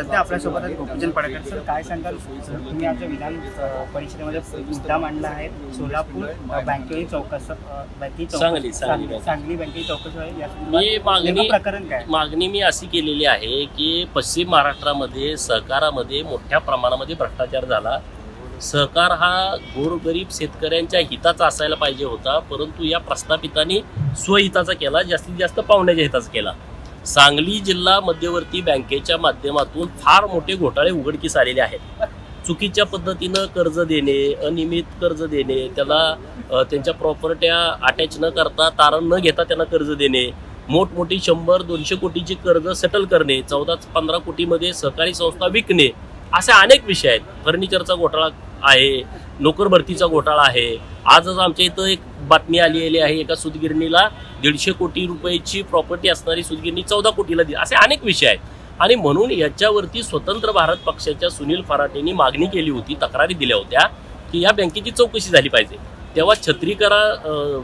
सध्या आपल्यासोबत गोपीचंद पडकर सर काय सांगाल? तुम्ही आज विधान परिषदेमध्ये मुद्दा मांडला आहे. सोलापूर बँकेची चौकस बँकेची चौकस- सांगली, सांगली बँकेची. चौकशी प्रकरण काय? मागणी मी अशी केलेली आहे की पश्चिम महाराष्ट्रामध्ये सहकारामध्ये मोठ्या प्रमाणामध्ये भ्रष्टाचार झाला. सहकार हा गोरगरीब शेतकऱ्यांच्या हिताचा असायला पाहिजे होता परंतु या प्रस्थापितांनी स्वहिताचा केला जास्तीत जास्त पाहुण्याच्या हिताचा केला. सांगली जिल्हा मध्यवर्ती बँकेच्या माध्यमातून फार मोठे घोटाळे उघडकीस आलेले आहेत. चुकीच्या पद्धतीनं कर्ज देणे अनियमित कर्ज देणे त्याला त्यांच्या प्रॉपर्ट्या अटॅच न करता तारण न घेता त्यांना कर्ज देणे मोठमोठी शंभर दोनशे कोटीची कर्ज सेटल करणे चौदा पंधरा कोटीमध्ये सहकारी संस्था विकणे असे अनेक विषय आहेत. फर्निचरचा घोटाळा आहे नोकर भरतीचा घोटाळा आहे. आजच आमच्या इथं एक बातमी आलेली आहे एका सुतगिरणीला दीडशे कोटी रुपयाची प्रॉपर्टी असणारी सुतगिरणी चौदा कोटीला दिली. असे अनेक विषय आहेत. आणि म्हणून याच्यावरती स्वतंत्र भारत पक्षाच्या सुनील फराटेंनी मागणी केली होती तक्रारी दिल्या होत्या की या बँकेची चौकशी झाली पाहिजे. तेव्हा छत्रीकरा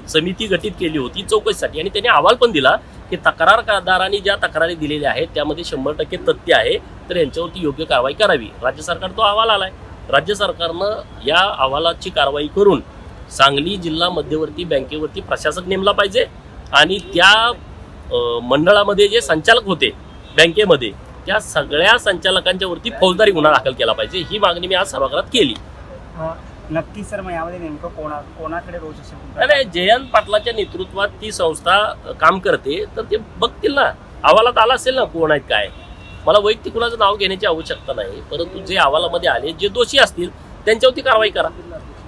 समिती गठीत केली होती चौकशीसाठी. आणि त्यांनी अहवाल पण दिला की तक्रारदारांनी ज्या तक्रारी दिलेल्या आहेत त्यामध्ये शंभर टक्के तथ्य आहे तर यांच्यावरती योग्य कारवाई करावी. राज्य सरकार तो अहवाल आलाय. राज्य सरकारनं या अहवालाची कारवाई करून सांगली जिल्हा मध्यवर्ती बँकेवरती प्रशासक नेमला पाहिजे आणि त्या मंडळामध्ये जे संचालक होते बँकेमध्ये त्या सगळ्या संचालकांच्या वरती फौजदारी गुन्हा दाखल केला पाहिजे ही मागणी मी आज सभागृहात केली. नक्की सर मग यामध्ये नेमकं कोणा कोणाकडे रोज असेल? नाही, जयंत पाटलाच्या नेतृत्वात ती संस्था काम करते तर ते बघतील ना. अहवालात आला असेल ना कोण आहेत काय मला वैयक्तिक कुणाचं नाव घेण्याची आवश्यकता नाही परंतु जे अहवालामध्ये आले जे दोषी असतील त्यांच्यावरती कारवाई करा.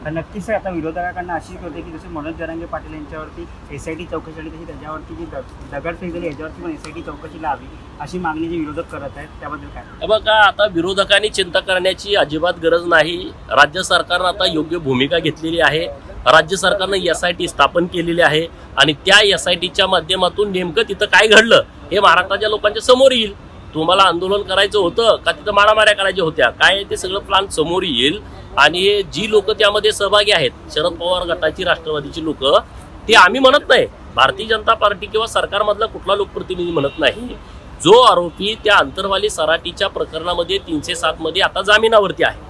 नक्कीच आता विरोधकांना अशी होते की जसे मनोज जरांगे पाटील यांच्यावरती एस आय टी चौकशी झाली तशी त्याच्यावरती जी दगडफेक झाली याच्यावरती पण एस आय टी चौकशी लावी अशी मागणी जी विरोधक करत आहेत त्याबद्दल काय? बघा आता विरोधकांनी चिंता करण्याची अजिबात गरज नाही. राज्य सरकारनं आता योग्य भूमिका घेतलेली आहे. राज्य सरकारनं एस आय टी स्थापन केलेली आहे. आणि त्या एस आय टीच्या माध्यमातून नेमकं तिथं काय घडलं हे महाराष्ट्राच्या लोकांच्या समोर येईल. तुम्हाला आंदोलन करायचं होतं का तिथं मारामाऱ्या करायच्या होत्या? काय ते सगळं प्लान समोर येईल. आणि जी लोक त्यामध्ये सहभागी आहेत शरद पवार गटाची राष्ट्रवादीची लोक ते आम्ही म्हणत नाही. भारतीय जनता पार्टी किंवा सरकारमधला कुठला लोकप्रतिनिधी म्हणत नाही. जो आरोपी त्या अंतरवाली सराटीच्या प्रकरणामध्ये तीनशे सातमध्ये आता जामिनावरती आहे.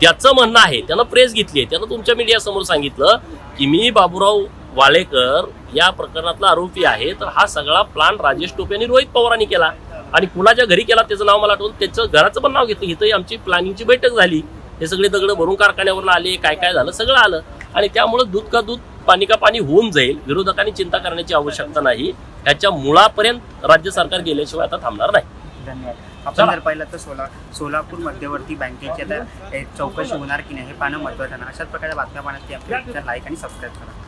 त्याचं म्हणणं आहे त्यानं प्रेस घेतली आहे. त्यानं तुमच्या मीडियासमोर सांगितलं की मी बाबूराव वाळेकर या प्रकरणातला आरोपी आहे. तर हा सगळा प्लान राजेश टोपे आणि रोहित पवारांनी केला. आणि कुणाच्या घरी केला त्याचं नाव मला आठवतं त्याचं घराचं पण नाव घेतलं. इथं आमची प्लॅनिंगची बैठक झाली. हे सगळे दगड भरून कारखान्यावरून आले काय काय झालं सगळं आलं. आणि त्यामुळं दूध का दूध पाणी का पाणी होऊन जाईल विरोधकांनी चिंता करण्याची आवश्यकता नाही. त्याच्या मुळापर्यंत राज्य सरकार गेल्याशिवाय आता थांबणार नाही. धन्यवाद. आपण. जर पाहिलं तर सोला सोलापूर मध्यवर्ती बँकेची आता चौकशी होणार की नाही हे पाहणं महत्त्वाचं आहे अशाच प्रकारच्या बातम्या पाहण्यासाठी आपल्या लाईक आणि सबस्क्राईब करा.